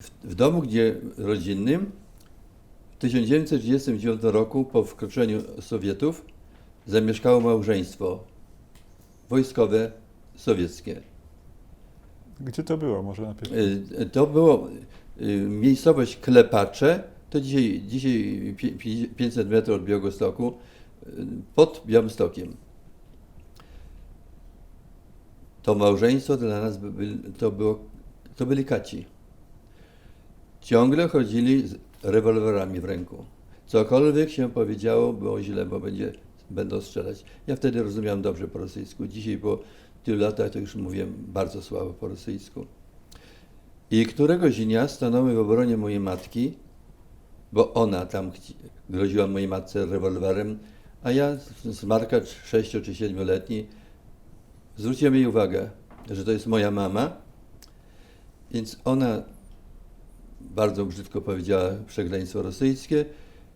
W, w domu, gdzie rodzinnym, w 1939 roku, po wkroczeniu Sowietów, zamieszkało małżeństwo wojskowe sowieckie. Gdzie to było? Może najpierw. Y, To było y, miejscowość Klepacze, to dzisiaj, dzisiaj pi- pi- 500 metrów od Białegostoku, y, pod Białymstokiem. To małżeństwo dla nas by- by- to, było, to byli kaci. Ciągle chodzili z rewolwerami w ręku. Cokolwiek się powiedziało, było źle, bo będzie, będą strzelać. Ja wtedy rozumiałem dobrze po rosyjsku. Dzisiaj po tylu latach to już mówiłem bardzo słabo po rosyjsku. I któregoś dnia stanąłem w obronie mojej matki, bo ona tam groziła mojej matce rewolwerem, a ja, smarkacz 6 czy 7-letni, zwróciłem jej uwagę, że to jest moja mama, więc ona bardzo brzydko powiedziała przekleństwo rosyjskie,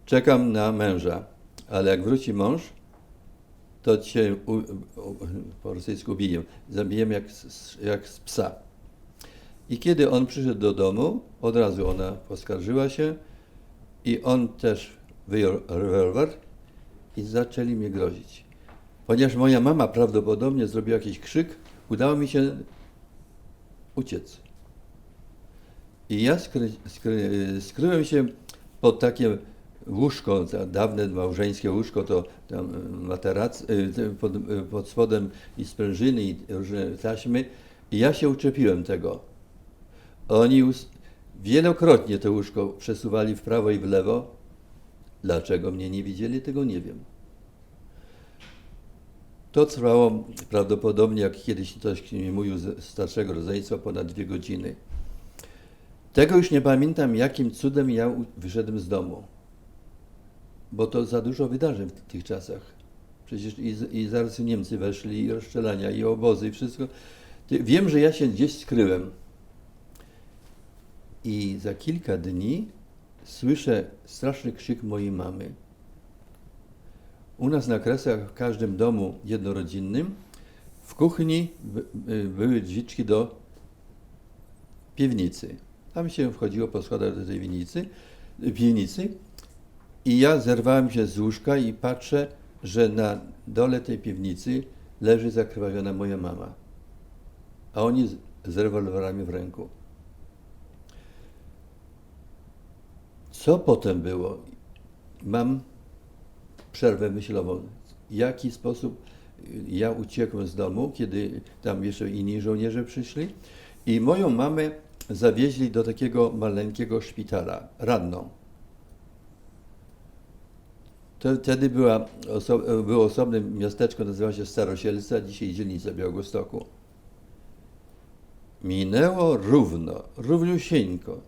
czekam na męża, ale jak wróci mąż, to cię u, u, po rosyjsku biję, zabiję jak, jak z psa. I kiedy on przyszedł do domu, od razu ona poskarżyła się i on też wyjął rewolwer i zaczęli mnie grozić. Ponieważ moja mama prawdopodobnie zrobiła jakiś krzyk, udało mi się uciec. I ja skry, skry, skryłem się pod takie łóżko, dawne małżeńskie łóżko, to tam y, materac, te- pod, y, pod spodem i sprężyny i różne taśmy. I ja się uczepiłem tego. Oni us- wielokrotnie to łóżko przesuwali w prawo i w lewo. Dlaczego mnie nie widzieli, tego nie wiem. To trwało prawdopodobnie, jak kiedyś ktoś mi mówił z starszego rodzeństwa, ponad dwie godziny. Tego już nie pamiętam, jakim cudem ja wyszedłem z domu. Bo to za dużo wydarzeń w tych czasach. Przecież i, i zaraz Niemcy weszli, i rozstrzelania, i obozy, i wszystko. Wiem, że ja się gdzieś skryłem. I za kilka dni słyszę straszny krzyk mojej mamy. U nas na Kresach, w każdym domu jednorodzinnym, w kuchni y, były drzwiczki do piwnicy. Tam się wchodziło po schodach do tej winnicy, piwnicy i ja zerwałem się z łóżka i patrzę, że na dole tej piwnicy leży zakrwawiona moja mama. A oni z, z rewolwerami w ręku. Co potem było? Mam przerwę myślową. W jaki sposób ja uciekłem z domu, kiedy tam jeszcze inni żołnierze przyszli i moją mamę zawieźli do takiego maleńkiego szpitala, ranną. To wtedy była oso- było osobne miasteczko, nazywa się Starosielca, dzisiaj dzielnica Białegostoku. Minęło równo, równiusieńko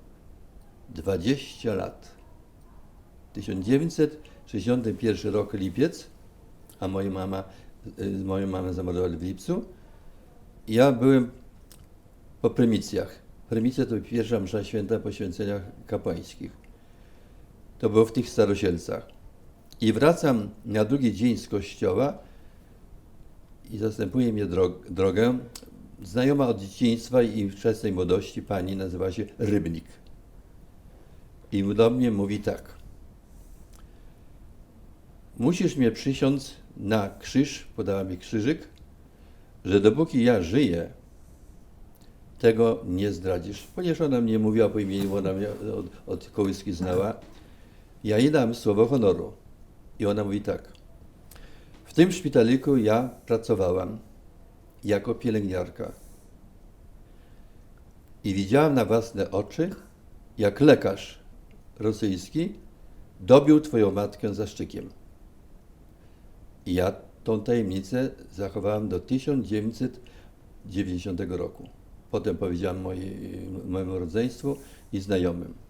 20 lat. 1961 rok lipiec, a moja mama, moją mamę zamordowali w lipcu. Ja byłem po prymitcjach. Prymicja to pierwsza msza święta po święceniach kapłańskich. To było w tych Starosielcach. I wracam na drugi dzień z kościoła i zastępuje mnie drog- drogę znajoma od dzieciństwa i wczesnej młodości pani, nazywa się Rybnik. I do mnie mówi tak. Musisz mnie przysiąc na krzyż, podała mi krzyżyk, że dopóki ja żyję, tego nie zdradzisz. Ponieważ ona mnie mówiła po imieniu, bo ona mnie od, od kołyski znała. Ja jej dam słowo honoru. I ona mówi tak. W tym szpitaliku ja pracowałam jako pielęgniarka. I widziałam na własne oczy, jak lekarz rosyjski dobił twoją matkę zaszczykiem. I ja tą tajemnicę zachowałam do 1990 roku. Potem powiedziałam mojej, mojemu rodzeństwu i znajomym.